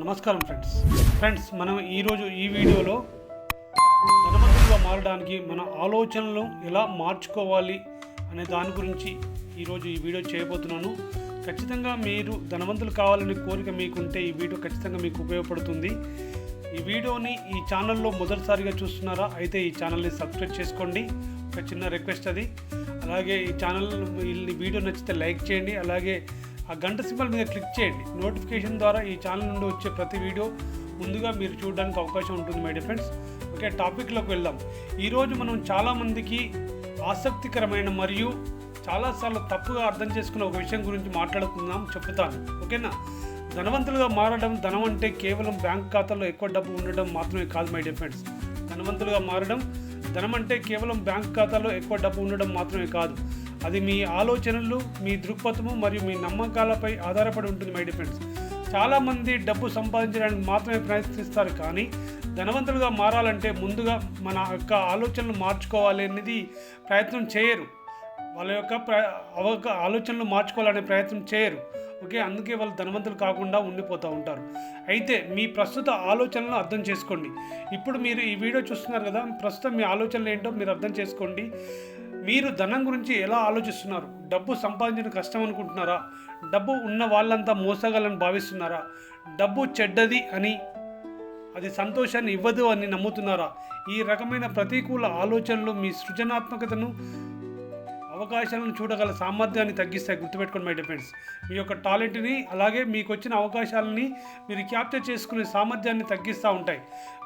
నమస్కారం friends. Friends మనం ఈరోజు ఈ వీడియోలో ధనవంతులుగా మారడానికి మన ఆలోచనలు ఎలా మార్చుకోవాలి అనే దాని గురించి ఈరోజు ఈ వీడియో చేయబోతున్నాను. ఖచ్చితంగా మీరు ధనవంతులు కావాలనే కోరిక మీకుంటే ఈ వీడియో ఖచ్చితంగా మీకు ఉపయోగపడుతుంది. ఈ వీడియోని ఈ ఛానల్లో మొదటిసారిగా చూస్తున్నారా అయితే ఈ ఛానల్ని సబ్స్క్రైబ్ చేసుకోండి. ఒక చిన్న రిక్వెస్ట్ అది. అలాగే ఈ ఛానల్ వీడియో నచ్చితే లైక్ చేయండి. అలాగే ఆ గంట సింబల్ మీద క్లిక్ చేయండి. నోటిఫికేషన్ ద్వారా ఈ ఛానల్ నుండి వచ్చే ప్రతి వీడియో ముందుగా మీరు చూడడానికి అవకాశం ఉంటుంది మై డియర్ ఫ్రెండ్స్ ఓకే టాపిక్లోకి వెళ్దాం. ఈరోజు మనం చాలామందికి ఆసక్తికరమైన మరియు చాలాసార్లు తప్పుగా అర్థం చేసుకున్న ఒక విషయం గురించి మాట్లాడుకుందాం చెప్తాను. ఓకేనా ధనవంతులుగా మారడం ధనం అంటే కేవలం బ్యాంక్ ఖాతాలో ఎక్కువ డబ్బు ఉండడం మాత్రమే కాదు మై డిఫెండ్స్ ఫ్రెండ్స్ ధనవంతులుగా మారడం ధనం అంటే కేవలం బ్యాంక్ ఖాతాలో ఎక్కువ డబ్బు ఉండడం మాత్రమే కాదు. అది మీ ఆలోచనలు మీ దృక్పథము మరియు మీ నమ్మకాలపై ఆధారపడి ఉంటుంది మై డిఫెండ్స్ చాలామంది డబ్బు సంపాదించడానికి మాత్రమే ప్రయత్నిస్తారు కానీ ధనవంతులుగా మారాలంటే ముందుగా మన యొక్క ఆలోచనలు మార్చుకోవాలి అనేది ప్రయత్నం చేయరు. వాళ్ళ యొక్క ప్ర అవక ఆలోచనలు మార్చుకోవాలనే ప్రయత్నం చేయరు. ఓకే? అందుకే వాళ్ళు ధనవంతులు కాకుండా ఉండిపోతూ ఉంటారు. అయితే మీ ప్రస్తుత ఆలోచనలను అర్థం చేసుకోండి. ఇప్పుడు మీరు ఈ వీడియో చూస్తున్నారు కదా ప్రస్తుతం మీ ఆలోచనలు ఏంటో మీరు అర్థం చేసుకోండి. మీరు ధనం గురించి ఎలా ఆలోచిస్తున్నారు? డబ్బు సంపాదించడం కష్టం అనుకుంటున్నారా? డబ్బు ఉన్న వాళ్ళంతా మోసగాలని భావిస్తున్నారా? డబ్బు చెడ్డది అని అది సంతోషాన్ని ఇవ్వదు అని నమ్ముతున్నారా? ఈ రకమైన ప్రతికూల ఆలోచనలు మీ సృజనాత్మకతను అవకాశాలను చూడగల సామర్థ్యాన్ని తగ్గిస్తాయి. గుర్తుపెట్టుకోండి మై డిఫెండ్స్ మీ యొక్క టాలెంట్ని అలాగే మీకు వచ్చిన అవకాశాలని మీరు క్యాప్చర్ చేసుకునే సామర్థ్యాన్ని తగ్గిస్తూ ఉంటాయి.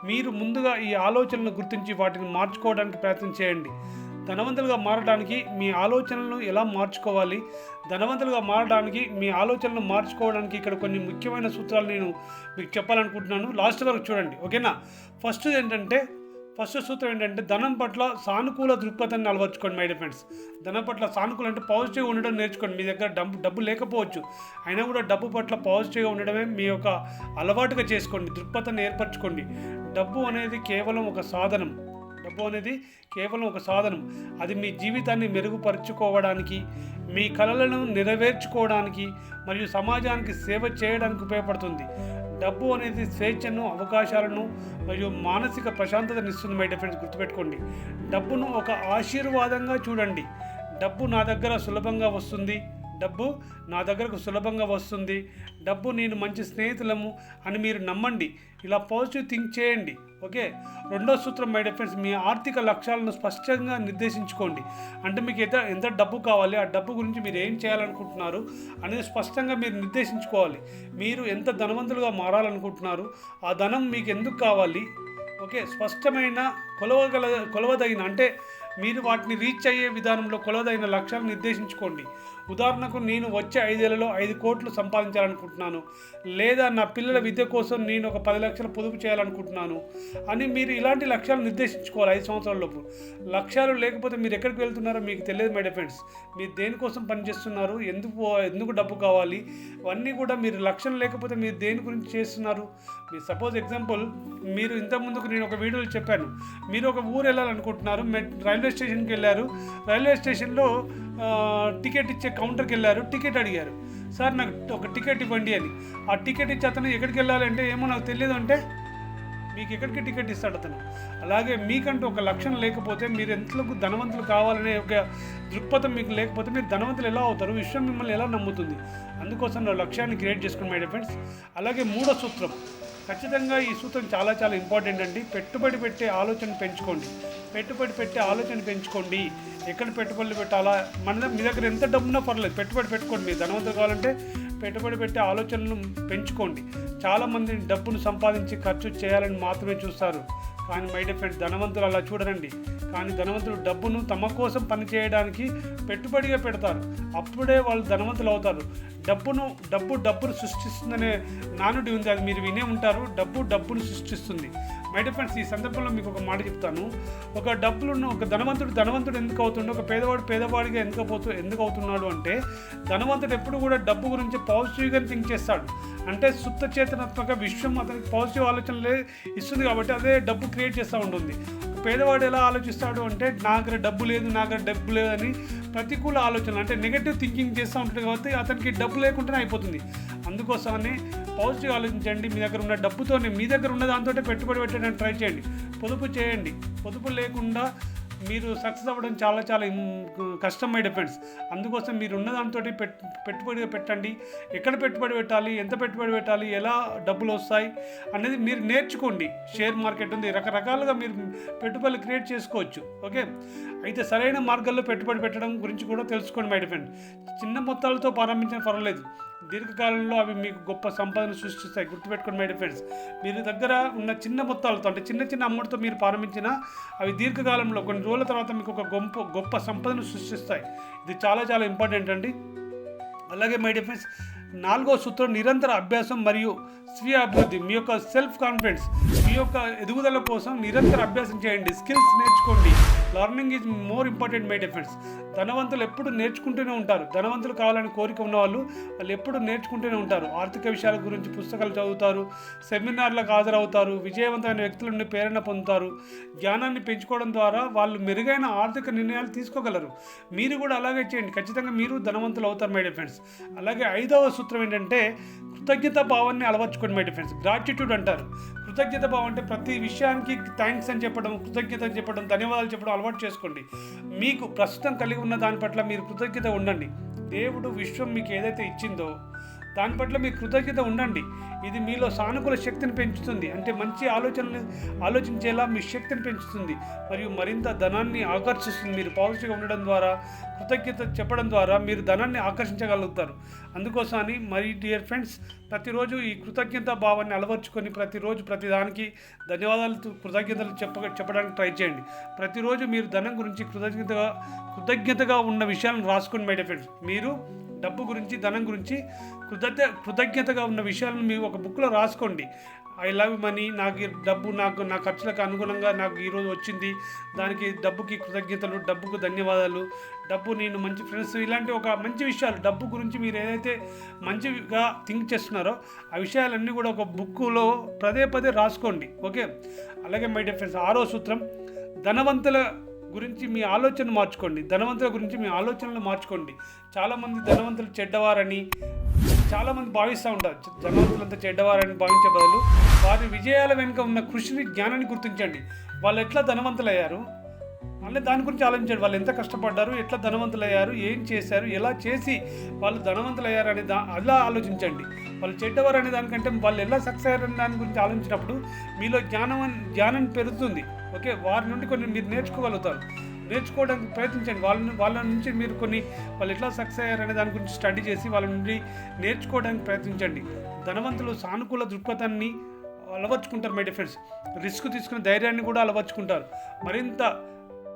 మీరు ముందుగా ఈ ఆలోచనలను గుర్తించి వాటిని మార్చుకోవడానికి ప్రయత్నం చేయండి. ధనవంతులుగా మారడానికి మీ ఆలోచనలను ఎలా మార్చుకోవాలి? ధనవంతులుగా మారడానికి మీ ఆలోచనలు మార్చుకోవడానికి ఇక్కడ కొన్ని ముఖ్యమైన సూత్రాలు నేను మీకు చెప్పాలనుకుంటున్నాను. లాస్ట్ వరకు చూడండి ఓకేనా? ఫస్ట్ ఏంటంటే ఫస్ట్ సూత్రం ఏంటంటే ధనం పట్ల సానుకూల దృక్పథాన్ని అలవర్చుకోండి మై ఫ్రెండ్స్ ధనం పట్ల సానుకూల అంటే పాజిటివ్గా ఉండడం నేర్చుకోండి. మీ దగ్గర డబ్బు డబ్బు లేకపోవచ్చు. అయినా కూడా డబ్బు పట్ల పాజిటివ్గా ఉండడమే మీ యొక్క అలవాటుగా చేసుకోండి దృక్పథాన్ని ఏర్పరచుకోండి. డబ్బు అనేది కేవలం ఒక సాధనం. డబ్బు అనేది కేవలం ఒక సాధనం. అది మీ జీవితాన్ని మెరుగుపరుచుకోవడానికి మీ కలలను నెరవేర్చుకోవడానికి మరియు సమాజానికి సేవ చేయడానికి ఉపయోగపడుతుంది. డబ్బు అనేది స్వేచ్ఛను అవకాశాలను మరియు మానసిక ప్రశాంతతను ఇస్తుంది మై డిఫరెన్స్ గుర్తుపెట్టుకోండి. డబ్బును ఒక ఆశీర్వాదంగా చూడండి. డబ్బు నా దగ్గర సులభంగా వస్తుంది. డబ్బు నా దగ్గరకు సులభంగా వస్తుంది. డబ్బు నేను మంచి స్నేహితులము అని మీరు నమ్మండి. ఇలా పాజిటివ్ థింక్ చేయండి. ఓకే? రెండో సూత్రం మై డిఫరెన్స్ మీ ఆర్థిక లక్ష్యాలను స్పష్టంగా నిర్దేశించుకోండి. అంటే మీకు ఎంత ఎంత డబ్బు కావాలి ఆ డబ్బు గురించి మీరు ఏం చేయాలనుకుంటున్నారు అనేది స్పష్టంగా మీరు నిర్దేశించుకోవాలి. మీరు ఎంత ధనవంతులుగా మారాలనుకుంటున్నారు ఆ ధనం మీకు ఎందుకు కావాలి? ఓకే? స్పష్టమైన కొలవగల కొలవదగిన అంటే మీరు వాటిని రీచ్ అయ్యే విధానంలో కొలవదైన లక్ష్యాలు నిర్దేశించుకోండి. ఉదాహరణకు నేను వచ్చే ఐదేళ్ళలో ఐదు కోట్లు సంపాదించాలనుకుంటున్నాను. లేదా నా పిల్లల విద్య కోసం నేను ఒక పది లక్షలు పొదుపు చేయాలనుకుంటున్నాను అని మీరు ఇలాంటి లక్ష్యాలు నిర్దేశించుకోవాలి ఐదు సంవత్సరాలలోపు లక్ష్యాలు లేకపోతే మీరు ఎక్కడికి వెళ్తున్నారో మీకు తెలియదు మై ఫ్రెండ్స్ మీరు దేనికోసం పనిచేస్తున్నారు? ఎందుకు ఎందుకు డబ్బు కావాలి? అవన్నీ కూడా మీరు లక్ష్యం లేకపోతే మీరు దేని గురించి చేస్తున్నారు? మీరు సపోజ్ ఎగ్జాంపుల్ మీరు ఇంతకుముందుకు నేను ఒక వీడియోలో చెప్పాను. మీరు ఒక ఊరు వెళ్ళాలనుకుంటున్నారు మెట్ రైల్వే స్టేషన్కి వెళ్ళారు. రైల్వే స్టేషన్లో టికెట్ ఇచ్చే కౌంటర్కి వెళ్ళారు. టికెట్ అడిగారు. సార్ నాకు ఒక టికెట్ ఇవ్వండి అని. ఆ టికెట్ ఇచ్చి అతను ఎక్కడికి వెళ్ళాలంటే ఏమో నాకు తెలియదు అంటే మీకు ఎక్కడికి టికెట్ ఇస్తాడు అతను? అలాగే మీకంటూ ఒక లక్ష్యం లేకపోతే మీరు ఎంతలకు ధనవంతులు కావాలనే ఒక దృక్పథం మీకు లేకపోతే మీరు ధనవంతులు ఎలా అవుతారు? విశ్వం మిమ్మల్ని ఎలా నమ్ముతుంది? అందుకోసం నా లక్ష్యాన్ని క్రియేట్ చేసుకుని మై ఫ్రెండ్స్ అలాగే మూడో సూత్రం. ఖచ్చితంగా ఈ సూత్రం చాలా చాలా ఇంపార్టెంట్ అండి. పెట్టుబడి పెట్టే ఆలోచన పెంచుకోండి. పెట్టుబడి పెట్టే ఆలోచన పెంచుకోండి. ఎక్కడ పెట్టుబడులు పెట్టాలా? మన మీ దగ్గర ఎంత డబ్బున్నా పర్లేదు. పెట్టుబడి పెట్టుకోండి. మీరు ధనవంతులు కావాలంటే పెట్టుబడి పెట్టే ఆలోచనలు పెంచుకోండి. చాలామంది డబ్బును సంపాదించి ఖర్చు చేయాలని మాత్రమే చూస్తారు. కానీ మై డిఫెండ్ ధనవంతులు అలా చూడరండి. కానీ ధనవంతులు డబ్బును తమ కోసం పని చేయడానికి పెట్టుబడిగా పెడతారు. అప్పుడే వాళ్ళు ధనవంతులు అవుతారు. డబ్బును డబ్బు డబ్బును సృష్టిస్తుందనే నానుడి ఉంది. అది మీరు వినే ఉంటారు. డబ్బు డబ్బును సృష్టిస్తుంది. మై ఫ్రెండ్స్ ఈ సందర్భంలో మీకు ఒక మాట చెప్తాను. ఒక డబ్బులను ఒక ధనవంతుడు ధనవంతుడు ఎందుకు అవుతుండో ఒక పేదవాడు పేదవాడిగా ఎందుకు పోతు ఎందుకు అవుతున్నాడు అంటే ధనవంతుడు ఎప్పుడు కూడా డబ్బు గురించి పాజిటివ్గా థింక్ చేస్తాడు. అంటే సుప్త చేతనాత్మక విశ్వం అతనికి పాజిటివ్ ఆలోచనలే ఇస్తుంది కాబట్టి అదే డబ్బు క్రియేట్ చేస్తూ ఉంటుంది. పేదవాడు ఎలా ఆలోచిస్తాడు అంటే నా దగ్గర డబ్బు లేదు నా దగ్గర డబ్బు లేదని ప్రతికూల ఆలోచన అంటే నెగిటివ్ థింకింగ్ చేస్తూ ఉంటాడు కాబట్టి అతనికి డబ్బు లేకుండానే అయిపోతుంది. అందుకోసమని పాజిటివ్ ఆలోచించండి మీ దగ్గర ఉన్న డబ్బుతోనే మీ దగ్గర ఉన్న దాంతో పెట్టుబడి పెట్టడానికి ట్రై చేయండి. పొదుపు చేయండి. పొదుపు లేకుండా మీరు సక్సెస్ అవ్వడం చాలా చాలా కష్టం మై డిఫెండ్స్ అందుకోసం మీరు ఉన్న దాంతో పెట్టుబడి పెట్టండి. ఎక్కడ పెట్టుబడి పెట్టాలి? ఎంత పెట్టుబడి పెట్టాలి? ఎలా డబ్బులు వస్తాయి? అనేది మీరు నేర్చుకోండి. షేర్ మార్కెట్ ఉంది. రకరకాలుగా మీరు పెట్టుబడులు క్రియేట్ చేసుకోవచ్చు. ఓకే? అయితే సరైన మార్గాల్లో పెట్టుబడి పెట్టడం గురించి కూడా తెలుసుకోండి మై డిఫెండ్ చిన్న మొత్తాలతో ప్రారంభించిన పర్వాలేదు. దీర్ఘకాలంలో అవి మీకు గొప్ప సంపదను సృష్టిస్తాయి. గుర్తుపెట్టుకోండి మై ఫ్రెండ్స్ మీరు దగ్గర ఉన్న చిన్న మొత్తాలతో అంటే చిన్న చిన్న అమౌంట్తో మీరు ప్రారంభించిన అవి దీర్ఘకాలంలో కొన్ని రోజుల తర్వాత మీకు ఒక గొప్ప గొప్ప సంపదను సృష్టిస్తాయి. ఇది చాలా చాలా ఇంపార్టెంట్ అండి. అలాగే మై డిఫెన్స్ నాలుగో సూత్రం నిరంతర అభ్యాసం మరియు స్వీయ అభివృద్ధి మీ యొక్క సెల్ఫ్ కాన్ఫిడెన్స్ మీ యొక్క ఎదుగుదల కోసం నిరంతర అభ్యాసం చేయండి. స్కిల్స్ నేర్చుకోండి. Learning is more important my defence ధనవంతులు ఎప్పుడు నేర్చుకుంటూనే ఉంటారు. ధనవంతులు కావాలని కోరిక ఉన్న వాళ్ళు వాళ్ళు ఎప్పుడు నేర్చుకుంటూనే ఉంటారు. ఆర్థిక విషయాల గురించి పుస్తకాలు చదువుతారు. సెమినార్లకు హాజరవుతారు. విజయవంతమైన వ్యక్తుల నుండి ప్రేరణ పొందుతారు. జ్ఞానాన్ని పెంచుకోవడం ద్వారా వాళ్ళు మెరుగైన ఆర్థిక నిర్ణయాలు తీసుకోగలరు. మీరు కూడా అలాగే చేయండి. ఖచ్చితంగా మీరు ధనవంతులు అవుతారు మై డిఫెన్స్ అలాగే ఐదవ సూత్రం ఏంటంటే కృతజ్ఞత భావాన్ని అలవర్చుకోండి మై డిఫెన్స్ గ్రాటిట్యూడ్ అంటారు. కృతజ్ఞత భావం అంటే ప్రతి విషయానికి థ్యాంక్స్ అని చెప్పడం కృతజ్ఞత అని చెప్పడం ధన్యవాదాలు చెప్పడం అలవాటు చేసుకోండి. మీకు ప్రస్తుతం కలిగి ఉన్న దాని పట్ల మీరు కృతజ్ఞత ఉండండి. దేవుడు విశ్వం మీకు ఏదైతే ఇచ్చిందో దాని పట్ల మీ కృతజ్ఞత ఉండండి. ఇది మీలో సానుకూల శక్తిని పెంచుతుంది. అంటే మంచి ఆలోచనలు ఆలోచించేలా మీ శక్తిని పెంచుతుంది. మరియు మరింత ధనాన్ని ఆకర్షిస్తుంది. మీరు పాజిటివ్గా ఉండడం ద్వారా కృతజ్ఞత చెప్పడం ద్వారా మీరు ధనాన్ని ఆకర్షించగలుగుతారు. అందుకోసం అని మరి డియర్ ఫ్రెండ్స్ ప్రతిరోజు ఈ కృతజ్ఞత భావాన్ని అలవర్చుకొని ప్రతిరోజు ప్రతిదానికి ధన్యవాదాలు కృతజ్ఞతలు చెప్ప చెప్పడానికి ట్రై చేయండి. ప్రతిరోజు మీరు ధనం గురించి కృతజ్ఞతగా కృతజ్ఞతగా ఉన్న విషయాలను రాసుకోండి మై డియర్ ఫ్రెండ్స్ మీరు డబ్బు గురించి ధనం గురించి కృతజ్ఞ కృతజ్ఞతగా ఉన్న విషయాలను మీరు ఒక బుక్లో రాసుకోండి. ఐ లవ్ మనీ నాకు డబ్బు నాకు నా ఖర్చులకు అనుగుణంగా నాకు ఈరోజు వచ్చింది. దానికి డబ్బుకి కృతజ్ఞతలు డబ్బుకు ధన్యవాదాలు. డబ్బు నేను మంచి ఫ్రెండ్స్ ఇలాంటి ఒక మంచి విషయాలు డబ్బు గురించి మీరు ఏదైతే మంచిగా థింక్ చేస్తున్నారో ఆ విషయాలన్నీ కూడా ఒక బుక్కులో పదే పదే రాసుకోండి. ఓకే? అలాగే మై డియర్ ఫ్రెండ్స్ ఆరో సూత్రం ధనవంతుల గురించి మీ ఆలోచన మార్చుకోండి. ధనవంతుల గురించి మీ ఆలోచనలు మార్చుకోండి. చాలామంది ధనవంతులు చెడ్డవారని చాలామంది భావిస్తూ ఉంటారు. ధనవంతులంతా చెడ్డవారని భావించే బదులు వారి విజయాల వెనుక ఉన్న కృషిని జ్ఞానాన్ని గుర్తించండి. వాళ్ళు ఎట్లా ధనవంతులయ్యారు? అంటే దాని గురించి ఆలోచించండి. వాళ్ళు ఎంత కష్టపడ్డారు? ఎట్లా ధనవంతులయ్యారు? ఏం చేశారు? ఎలా చేసి వాళ్ళు ధనవంతులయ్యారు అనే దా అలా ఆలోచించండి. వాళ్ళు చెడ్డవారు అనే దానికంటే వాళ్ళు ఎలా సక్సెస్ అయ్యారనే దాని గురించి ఆలోచించినప్పుడు మీలో జ్ఞానం జ్ఞానం పెరుగుతుంది. ఓకే వారి నుండి కొన్ని మీరు నేర్చుకోగలుగుతారు. నేర్చుకోవడానికి ప్రయత్నించండి. వాళ్ళని వాళ్ళ నుంచి మీరు కొన్ని వాళ్ళు ఎట్లా సక్సెస్ అయ్యారనే దాని గురించి స్టడీ చేసి వాళ్ళ నుండి నేర్చుకోవడానికి ప్రయత్నించండి. ధనవంతులు సానుకూల దృక్పథాన్ని అలవర్చుకుంటారు మై డిఫెన్స్ రిస్క్ తీసుకునే ధైర్యాన్ని కూడా అలవర్చుకుంటారు. మరింత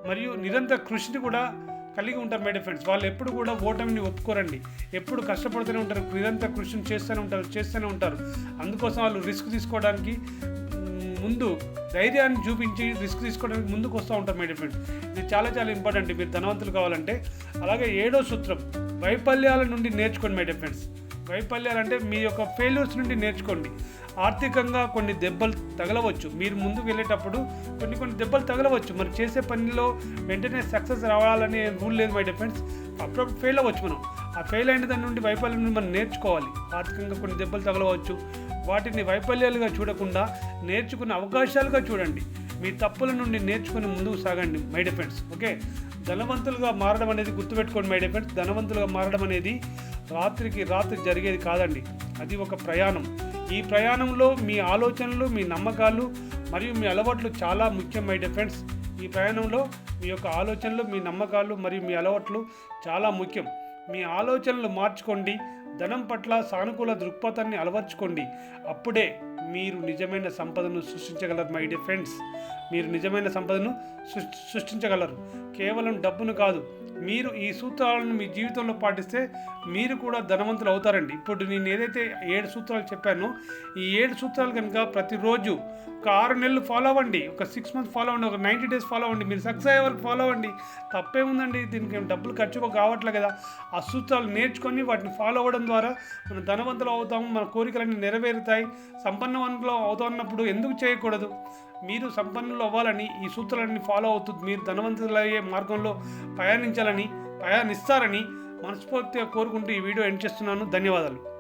మరియు నిరంతర కృషిని కూడా కలిగి ఉంటారు మై ఫ్రెండ్స్ వాళ్ళు ఎప్పుడు కూడా ఓటమిని ఒప్పుకోరండి. ఎప్పుడు కష్టపడుతూనే ఉంటారు నిరంతర కృషిని చేస్తూనే ఉంటారు చేస్తూనే ఉంటారు. అందుకోసం వాళ్ళు రిస్క్ తీసుకోవడానికి ముందు ధైర్యాన్ని చూపించి రిస్క్ తీసుకోవడానికి ముందుకు వస్తూ ఉంటారు మేనేజ్మెంట్ ఇది చాలా చాలా ఇంపార్టెంట్. మీరు ధనవంతులు కావాలంటే అలాగే ఏడో సూత్రం వైఫల్యాల నుండి నేర్చుకోండి మై ఫ్రెండ్స్. వైఫల్యాలు అంటే మీ యొక్క ఫెయిల్యూర్స్ నుండి నేర్చుకోండి. ఆర్థికంగా కొన్ని దెబ్బలు తగలవచ్చు. మీరు ముందుకు వెళ్ళేటప్పుడు కొన్ని కొన్ని దెబ్బలు తగలవచ్చు. మరి చేసే పనిలో వెంటనే సక్సెస్ రావాలనే రూల్ లేదు మై డిఫెండ్స్ అప్పుడప్పుడు ఫెయిల్ అవ్వచ్చు మనం. ఆ ఫెయిల్ అయిన దాని నుండి వైఫల్యం నుండి మనం నేర్చుకోవాలి. ఆర్థికంగా కొన్ని దెబ్బలు తగలవచ్చు. వాటిని వైఫల్యాలుగా చూడకుండా నేర్చుకునే అవకాశాలుగా చూడండి. మీ తప్పుల నుండి నేర్చుకుని ముందుకు సాగండి మై డిఫెండ్స్ ఓకే ధనవంతులుగా మారడం అనేది గుర్తుపెట్టుకోండి మై డిఫెండ్స్ ధనవంతులుగా మారడం అనేది రాత్రికి రాత్రి జరిగేది కాదండి. అది ఒక ప్రయాణం. ఈ ప్రయాణంలో మీ ఆలోచనలు మీ నమ్మకాలు మరియు మీ అలవాట్లు చాలా ముఖ్యం మై డిఫెండ్స్ ఈ ప్రయాణంలో మీ యొక్క ఆలోచనలు మీ నమ్మకాలు మరియు మీ అలవాట్లు చాలా ముఖ్యం. మీ ఆలోచనలు మార్చుకోండి. ధనం పట్ల సానుకూల దృక్పథాన్ని అలవర్చుకోండి. అప్పుడే మీరు నిజమైన సంపదను సృష్టించగలరు మై డియర్ ఫ్రెండ్స్ మీరు నిజమైన సంపదను సృష్టించగలరు. కేవలం డబ్బును కాదు మీరు ఈ సూత్రాలను మీ జీవితంలో పాటిస్తే మీరు కూడా ధనవంతులు అవుతారండి. ఇప్పుడు నేను ఏదైతే ఏడు సూత్రాలు చెప్పానో ఈ ఏడు సూత్రాలు కనుక ప్రతిరోజు ఒక ఆరు నెలలు ఫాలో అవ్వండి. ఒక సిక్స్ మంత్స్ ఫాలో అవ్వండి. ఒక నైంటీ డేస్ ఫాలో అవ్వండి. మీరు సక్సెస్ అయ్యే వరకు ఫాలో అవ్వండి. తప్పేముందండి? దీనికి డబ్బులు ఖర్చు కావట్లే కదా. ఆ సూత్రాలు నేర్చుకొని వాటిని ఫాలో అవ్వడం ద్వారా మనం ధనవంతులు అవుతాము. మన కోరికలన్నీ నెరవేరుతాయి. సంపన్న సంపన్నవంతులు అవుతున్నప్పుడు ఎందుకు చేయకూడదు? మీరు సంపన్నులు అవ్వాలని ఈ సూత్రాలన్నీ ఫాలో అవుతుంది మీరు ధనవంతులయ్యే మార్గంలో ప్రయాణించాలని ప్రయాణిస్తారని మనస్ఫూర్తిగా కోరుకుంటూ ఈ వీడియో ఎండ్ చేస్తున్నాను. ధన్యవాదాలు.